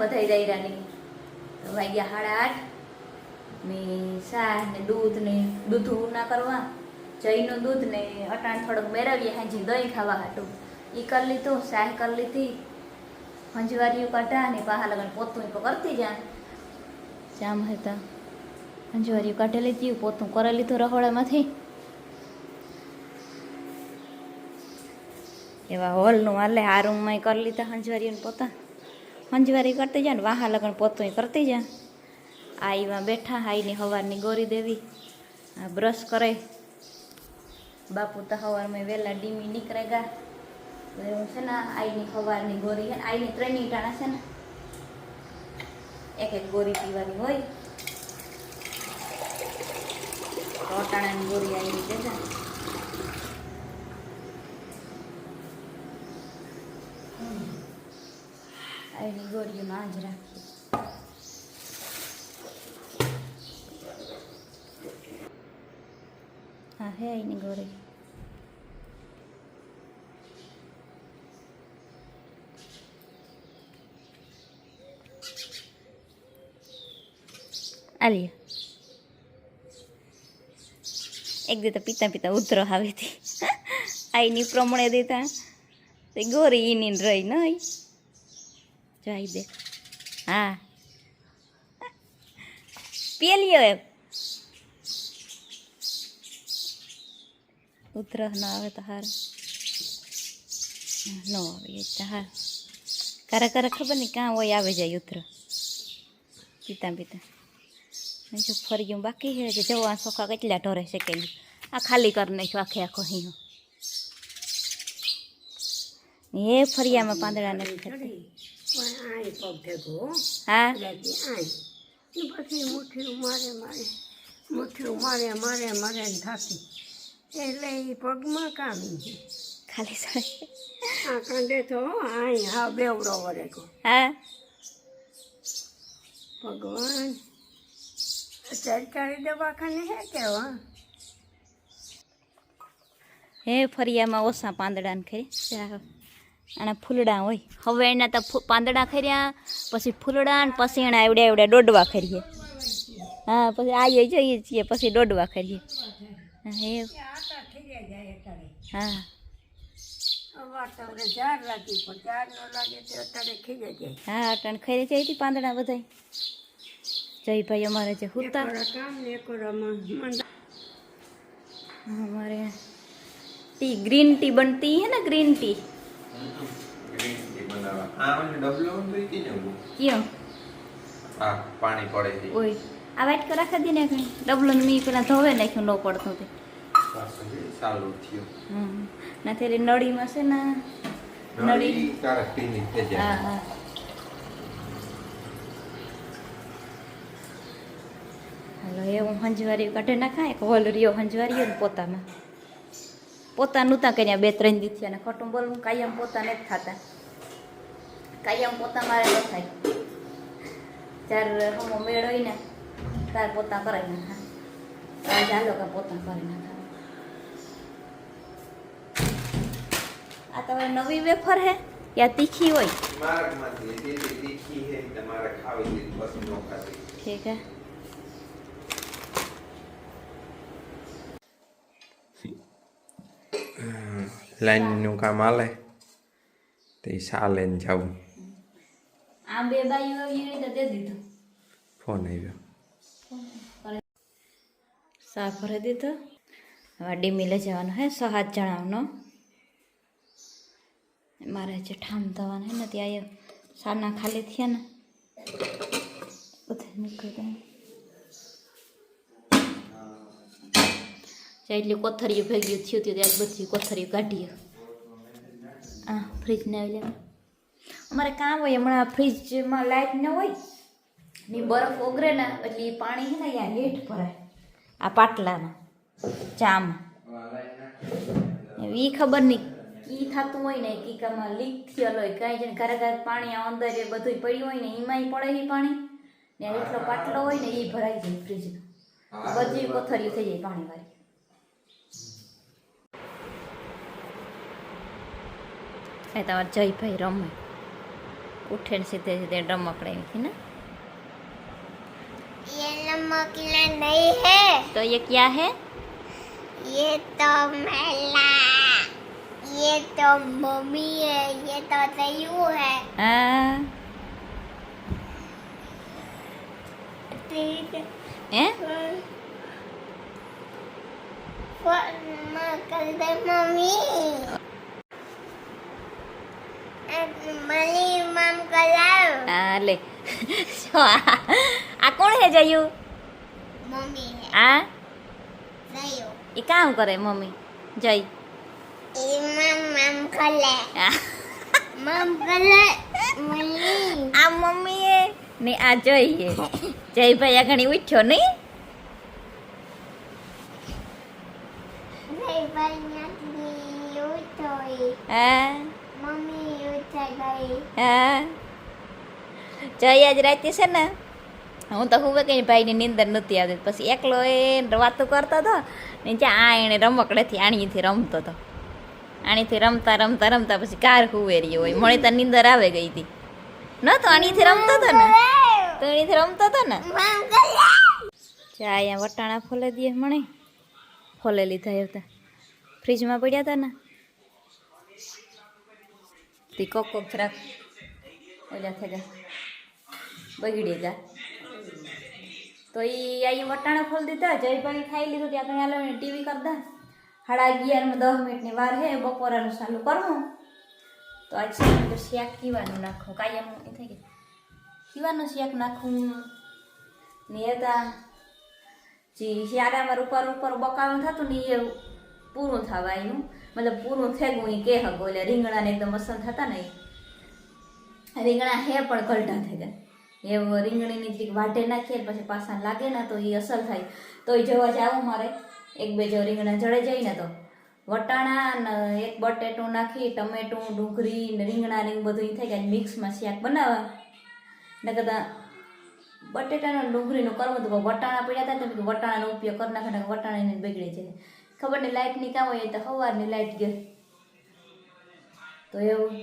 બધા દાયરાની વાગ્યા સાડા આઠ. ને શાહ ને દૂધ ને દૂધ ના કરવા. જઈનું દૂધ ને અટાણ થોડોક મેળવીએ, હાજી દહીં ખાવા હાટું. એ કરી લીધું, શાહ કરી લીધી. હંજવારીઓ કાઢા ને પાહા લગન પોતું તો કરતી જા જામ હતા. હંજવારીઓ કાઢી લીધી, પોતું કરી લીધું રહોડામાંથી. એવા હોલનું હાલે, આ રૂમમાં કરી લીધા હંજવારીઓને પોતા. હંજવારી કરતી જા ને, વાહા લગ્ન પોતું કરતી જા આ એમાં બેઠા આઈની હવારની ગોરી દેવી. બ્રશ કરે. બાપુ તો હવારમાં વહેલા ડીમી નીકળે ગા. હું છે ને આઈની હવારની ગોરી છે આઈની ત્રણેય ટાણા છે ને. એક એક ગોરી પીવાની હોય. તો ગોરી આવી રીતે છે આઈની ગોરીઓનો આજ રાખીએ હા હે આઈની ગોરી આલિયા એક દી તો પિતા પિતા ઉતરો આવી હતી આઈની પ્રમાણે દેતા તે ગોરી ઈની ને રહી નહીં જાય દે. હા. પેલીઓ એમ ઉતરસ ન આવે તો હાર. ન આવે તો હાર. કારે કારે ખબર નહીં કાં હોય આવે જાય ઉતર પિતા પિતા. જો ફરી ગયું બાકી છે કે જવા સોખા કેટલા ઢોરે શેકેલી આ ખાલી કરી નાખ્યું આખે આખો અહીં એ ફરિયામાં પાંદડા થતી હા? પછી મુઠ્ઠીઓ મારે મારે મુઠ્ઠીઓ મારે મારે મારે થાકી. એટલે એ પગમાં કામી ખાલી સળે. આ કાંડે તો આઈ હા બેવડો વરે કો હા? ભગવાન સરકારી દવાખાને હે કેવા હે? ફરિયામાં ઓછા પાંદડા ને ખરી. અને ફૂલડા હોય. હવે એના તો પાંદડા ખર્યા પછી ફૂલડા ને પછી એના એવડે એવડે દોડવા ખરીએ. હા પછી આવીએ જઈએ છીએ પછી દોડવા ખરીએ. હા હા. અટણ. ખરી જાય પાંદડા બધા જયભાઈ અમારે જે હુતા. અમારે ટી ગ્રીન ટી બનતી હે ને ગ્રીન ટી? ગ્રીન ટી બનાવવા આ ઓલી ડબલો હોય કે ને એવું? क्यों આ પાણી પડે છે. ઓય આ વાઇટ કરા ખાધી ને કઈ. ડબલો મી પેલા ધોવે નાખ્યું ન પડતો તે. હમ. ના તેરી નળીમાં છે ને નળી. નળી તારા પીની થઈ હા જાય. હા હાલો એવું હંજવારી કાઢે નાખાય એક હોલ રહ્યો હંજવારીઓ પોતામાં. પોતા તા કર્યા બે ત્રણ દીથી અને ખોટું બોલવું કાયમ પોતા નથી થતા. કાયમ પોતા મારે ન થાય. જ્યારે હમો મેળ હોય ને ત્યારે પોતા કરાવી નાખા ત્યારે ચાલો કે પોતા કરી નાખા આ તમારે નવી વેફર હે યા તીખી હોય? ઠીક હે. લાઈનનું કામ હાલે તે ચાલે ને જવું આ બે બાઈઓ આવી તો દે દીધો ફોન આવ્યો સાફ ભરી દીધો હવે ડીમી લઈ જવાનો હે સો જણાવનો મારે જે ઠામ થવાનું હે ને ત્યાં સાના ખાલી થયા ને બધે મૂકી દઉં એટલી કોથરીઓ ભેગી થયું હતું, ત્યાં બધી કોથરીઓ કાઢીએ આ ફ્રીજને આવી અમારે કામ હોય, હમણાં ફ્રીજમાં લાઇટ ન હોય, ને બરફ ઓગરે ને એટલે પાણી છે ને અહીંયા લેટ ભરાય આ પાટલામાં ચામાં એ ખબર નહીં કી થતું હોય ને કીકામાં લીક થયેલ હોય, કાંઈ જણ ઘરે ઘરે પાણી આ અંદર એ બધું પડ્યું હોય ને એમાંય પડે એ પાણી. ને એટલો પાટલો હોય ને એ ભરાઈ જાય ફ્રીજનો બધી કોથરીઓ થઈ જાય પાણી વાળી એ તમારે જયભાઈ રમે उठे न सीधे सीधे रमकड़े थी ना ये नमकीला नहीं है तो ये क्या है ये तो मेला ये तो मम्मी है ये तो तयू है आ, ठीक ए? है कर दे मम्मी આ? કોણ ને આ જય જય ભાઈ આ ઘણી ઉઠ્યો નહીં મમ્મી હા. જયા રાતે છે ને, હું તો હું કઈ ભાઈની નીંદર નથી આવતી. પછી એકલો એ વાતો કરતો હતો ને જ્યાં આ એણે રમકડેથી આણીથી રમતો હતો આણીથી રમતા રમતા રમતા પછી કાર હુવેરી હોય. મળે તો નીંદર આવે ગઈ હતી. ન તો આણીથી રમતો હતો ને? તો એણીથી રમતો હતો ને? ચા અહીંયા વટાણા ફોલે દઈએ મને ફોલે લીધા હતા ફ્રીજમાં પડ્યા હતા ને? તે કોક કોક જરાક ઓલા થઈ ગયા બગડી ગયા તો એ આવી વટાણા ખોલી દીધા જયભાઈ ખાઈ લીધું, ત્યાં કંઈ હાલો ટીવી કરતા સાડા અગિયારમાં દસ મિનિટની વાર હે બપોરાનું ચાલુ કરવું. તો આજ તો શાક કીવાનું નાખું. કાયમ એ થઈ ગયું. કીવાનું શાક નાખું. ને હતા જે શિયાળામાં ઉપર ઉપર બકાલું થતું ને એ પૂરું થવા એનું મતલબ પૂરું થેગું એ કે હકો એટલે રીંગણાને એકદમ અસર થતા ને રીંગણા હે પણ કલટા થઈ ગયા એ રીંગણીની જે વાટે નાખીએ પછી પાછા લાગે ને તો એ અસર થાય. તો એ જોવા જાવું મારે. એક બે જો રીંગણા જળે જાય ને તો. વટાણા ને એક બટેટું નાખી, ટમેટું, ડુંગળી ને રીંગણા ને બધું એ થઈ ગયા મિક્સમાં શાક બનાવવા. ને કદાચ બટેટાનો ડુંગળીનું કરવું તો વટાણા પડ્યા હતા ને વટાણાનો ઉપયોગ કરી નાખે વટાણાને બગડી જાય ખબર નહીં લાઇટની કામ હોય તો સવારની લાઇટ ગઈ. તો એવું.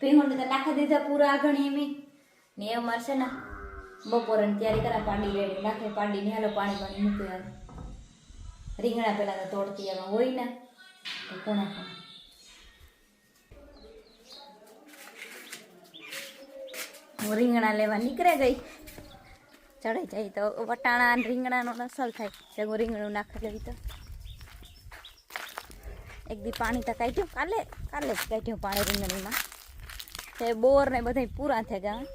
ભીંગુંને તો નાખી દીધા પૂરા આગળ એમ ને એવું મારશે ને, બપોરે ને તૈયારી કરા, પાડી રેડી નાખે પાડીને હાલો પાણી પાણી મૂકી આવે. રીંગણા પહેલાં તો તોડતી એમાં હોય ને, તો કોણ હું રીંગણા લેવા નીકળે ગઈ. ચડે જાય તો વટાણા રીંગણાનો નસલ થાય. જગું રીંગણું નાખી દેવી તો. એક દી પાણી તો કાઢ્યું. કાલે કાલે જ કાઢ્યું પાણી રીંગણીમાં. તે બોર ને બધા પૂરા થઈ ગયા.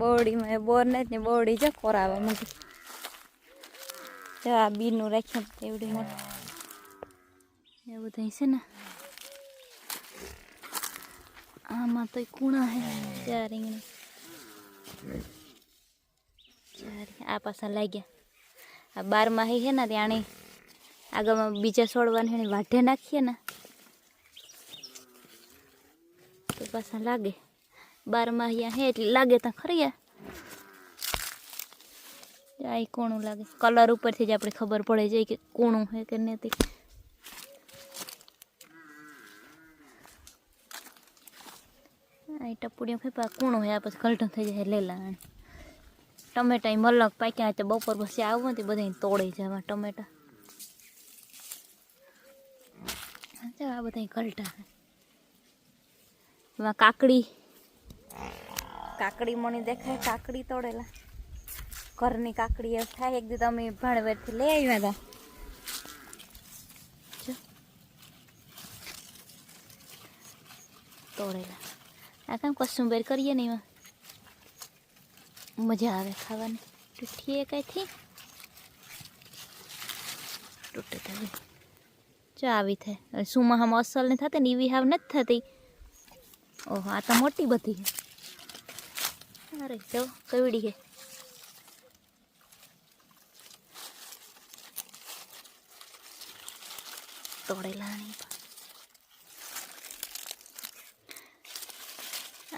બોરડીમાં એ બોર ને જ ને બોરડી છે કોરાવા મૂકી જો આ બીનું રાખ્યું, એવડી મોટી. એવું થઈ છે ને. આમાં તો કુણા હે ચાર રીંગણી આ પાસા લાગ્યા આ બારમાં હે છે ને ત્યાં આગળમાં બીજા છોડવાની એને વાઢે નાખીએ ને તો પાછા લાગે બારમાં અહીંયા હે એટલે લાગે ત્યાં ખરી આ કોણું લાગે કલર ઉપરથી જ આપણે ખબર પડે જાય કે કોણું હે કે નથી આ ટપુડીઓ ફેપા કૂણો હોય પછી ગલઢો થઈ જાય લેલા ટમેટા મલક પાક્યા તો બપોર પછી આવું ને બધા તોડી જવા ટમેટા. આ બધા ઘલટા એમાં કાકડી. કાકડી મણી દેખાય, કાકડી તોડેલા. ઘરની કાકડી એવું થાય, એક દી અમે ભણવેરથી લઈ આવ્યા હતા. તોડેલા. આ કામ કસુંબર કરીએ ને એમાં મજા આવે ખાવાની તૂટીએ કંઈથી તૂટે થાય જો આવી થાય હવે સુમાં હમ અસલ ને થતી ને એવી હાવ નથી થતી ઓહો આ તો મોટી બધી છે અરે જો કવડી છે તોડેલા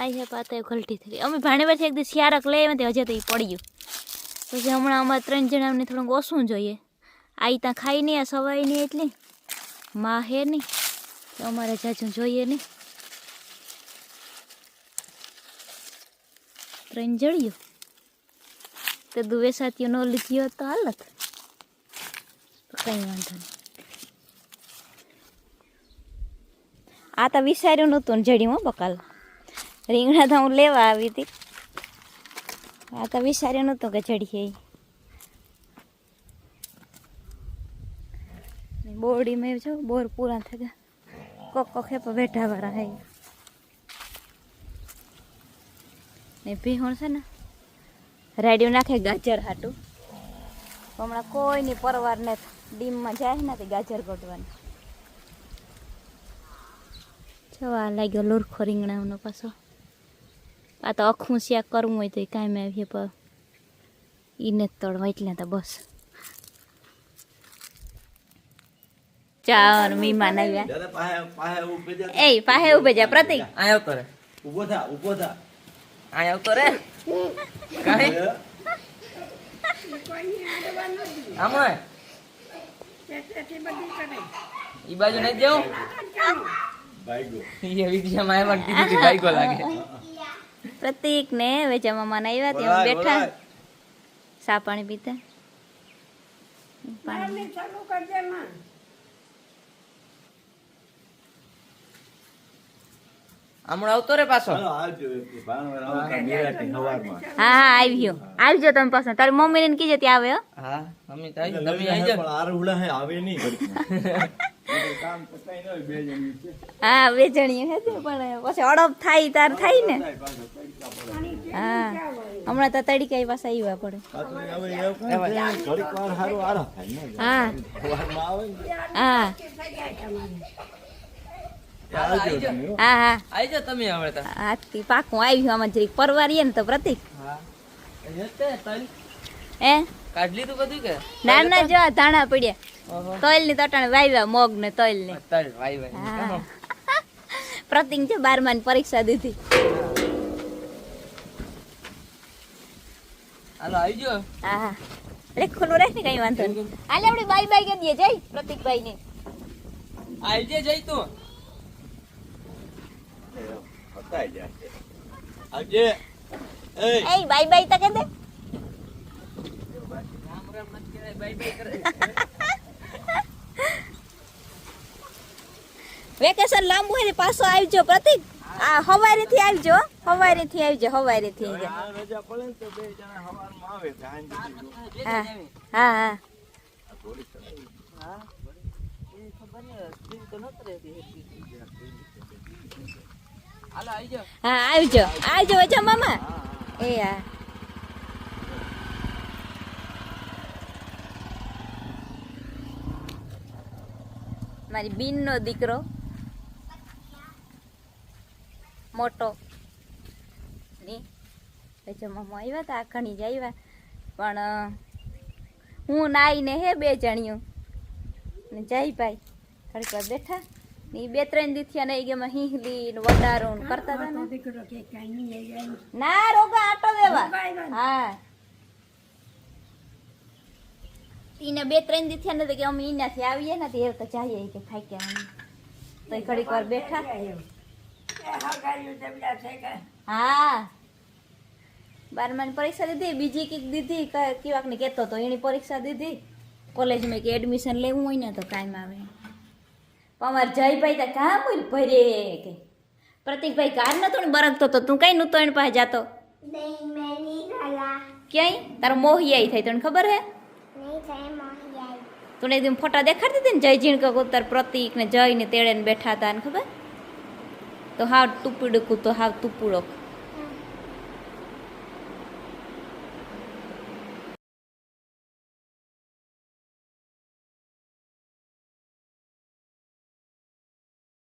હે પાતે ગલટી થઈ ગઈ. અમે ભાણેવાથી એક દિવસ શિયારક લઈ આવ્યા હજી તો એ પડ્યું. પછી હમણાં અમારે ત્રણ જણાને થોડુંક ઓછું જોઈએ. આ ત્યાં ખાઈ નહીં, આ સવાઈ નહીં એટલી માં નહીં. અમારે જાજુ જોઈએ નહીં. ત્રણ જળ્યું તે દુવે સાથીઓ ન લીધી હોત તો હાલત. કઈ વાંધો નહીં. આ તો વિચાર્યું નહોતું જડ્યું હો બકાલ. રીંગણા તો હું લેવા આવી હતી. આ તો વિચાર્યું નહોતું કે ચડીએ બોરડીમાં બોરડી મેં જો બોર પૂરા થઈ ગયા કોક હેપા બેઠા વાળા હે. ને ભીહોણ છે ને રેડિયો નાખે ગાજર હાટું. હમણાં કોઈની પરવાર ને ડીમમાં જાય નથી ગાજર ગોટવાની જવા લાગ્યો લુરખો રીંગણાનો પાછો. આ તો આખું શાક કરવું હોય તો એ કાંઈ આવીએ પણ એને જ તળવા એટલે તો બસ. ચાર મીમાન આવ્યા. એ પાહે ઉભે જા પ્રતિક. આયો આવતો રે ઊભો થા ઊભો થા. આય આવતો રે આમાં એટલી બધી કરે ઈ બાજુ નહીં જવું લાગે. પ્રતિક ને વેચા મામા આવ્યા ત્યાં બેઠા. સા પાણી પીતા. પાણી ચાલુ કરજે માં. હમણાં આવતો રે પાછો. ચાલો આવજો ભાણવર આવતા નિરાતે સવારમાં હા હા આવ્યો આવજો તમે પાછા. તારી મમ્મી ને કીજે ત્યાં આવે હો. હા મમ્મી તો આવી લઈ તમે આવી જાય જાઓ. પણ આર ઉલા હે આવે નહીં ઘડીકમાં. બધું કામ પતાઈ ન હોય બે જણનું છે. હા વેચણીઓ હે તે પણ પછી અડપ થાય તાર થાય ને. થાય પાછો તડકા પડે. હા. હમણાં તો તડીકા પાછા આવ્યા પડે. પાછું હવે એવું કાંઈ છે? નહીં. ઘડીક વાર હારું આરામ થાય ને હા. સવારમાં આવે ને. હા. ત્યાં આવજો તમે, હો. હા હા. આવી તમે હવે તો. હાથી પાકું આવ્યું આમાં જરીક પરવારીએ ને તો પ્રતિક. હા. તે તલ. કાઢ લીધું બધું કે? ના ના જો ધાણા પડ્યા. ઓહો. ની તટાણે વાવ્યા મગ ને તલ ને તલ વાઈ વાઈ પ્રતિક છે બારમાની પરીક્ષા દીધી. હાલો આવી જાઓ હા હા. એટલે ખુલ્લું રાખ ને કઈ વાંધો નહીં. હાલે આપણે બાય બાય કરી દઈએ જઈ પ્રતિકભાઈ ને આવજે જઈ તું. એ બાય બાય તો દે. રામ રામ નથી કહેવાય બાય બાય કરે વેકેશન લાંબુ હોય ને પાછો આવજો પ્રતિક. આ હવારે થી આવજો હવારે થી આવજો હવારે થી હા હા રજા હા આવજો આવજો વચ્ચે મામા. એ, હા. મારી બીનનો દીકરો. મોટો. ની વચ્ચે મામા આવ્યા હતા આખણી જ આવ્યા. પણ હું નાઈને હે બે જણિયું ને જય ભાઈ. વાર બેઠા. ને બે ત્રણ દીથી ને ગેમાં હિંહલી ને વડારો ને કરતા હતા ને. દીકરો કે કાંઈ ના, રોગા આટો દેવા. હા. ઈને બે ત્રણ દી થયા ને તો કે અમે ઈનાથી આવીએ ને ત્યારે તો જઈએ કે થાક્યા અમે. તો ઘડીક વાર બેઠા. હા. બારમાની પરીક્ષા દીધી, બીજી કંઈક દીધી કેવાક ને કેતો તો એની પરીક્ષા દીધી. કોલેજમાં કે એડમિશન લેવું હોય ને તો કાંઈ આવે. અમારે જયભાઈ તો કામ ભરે કે. પ્રતિકભાઈ કાર નતો ને બરકતો તો તું કઈ નતો એને પાસે જાતો? ક્યાંય? તારો મોહિયાઈ થાય તને ખબર હે? તું એકદમ ફોટા દેખાડતી હતી ને જય ઝીણ કબૂતર પ્રતિક ને જય ને તેડે ને બેઠા હતા ને ખબર? તો હાવ ટુપડકું તો હાવ ટુપડો